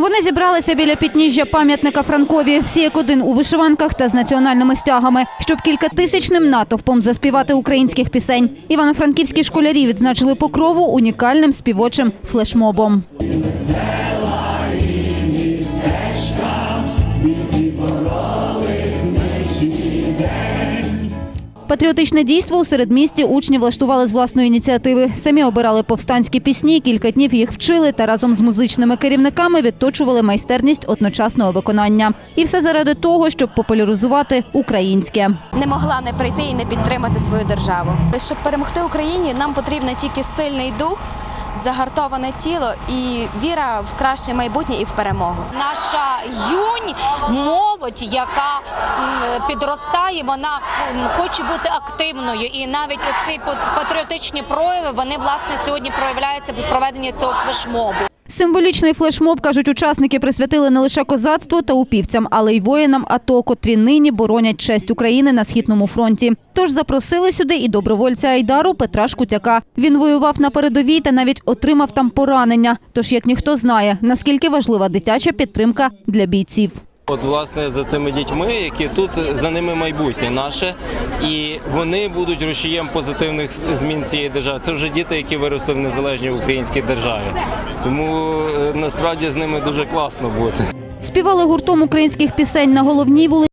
Вони зібралися біля підніжжя пам'ятника Франкові, всі як один у вишиванках та з національними стягами, щоб кількатисячним натовпом заспівати українських пісень. Івано-франківські школярі відзначили покрову унікальним співочим флешмобом. Патріотичне дійство у середмісті учні влаштували з власної ініціативи. Самі обирали повстанські пісні, кілька днів їх вчили та разом з музичними керівниками відточували майстерність одночасного виконання. І все заради того, щоб популяризувати українське. не могла не прийти і не підтримати свою державу. Щоб перемогти Україні, нам потрібен тільки сильний дух, загартоване тіло і віра в краще майбутнє і в перемогу. наша юнь, молодь, яка підростає, вона хоче бути активною. І навіть оці пат- патріотичні прояви вони власне сьогодні проявляються в проведенні цього флешмобу. Символічний флешмоб, кажуть учасники, присвятили не лише козацтву та упівцям, але й воїнам АТО, котрі нині боронять честь України на східному фронті. Тож запросили сюди і добровольця Айдару Петра Шкутяка. Він воював на передовій та навіть отримав там поранення. Тож, як ніхто знає, наскільки важлива дитяча підтримка для бійців. От, власне, за цими дітьми, які тут за ними майбутнє наше, і вони будуть рушієм позитивних змін цієї держави. Це вже діти, які виросли в незалежній українській державі. Тому е, насправді з ними дуже класно бути. Співали гуртом українських пісень на головній вулиці.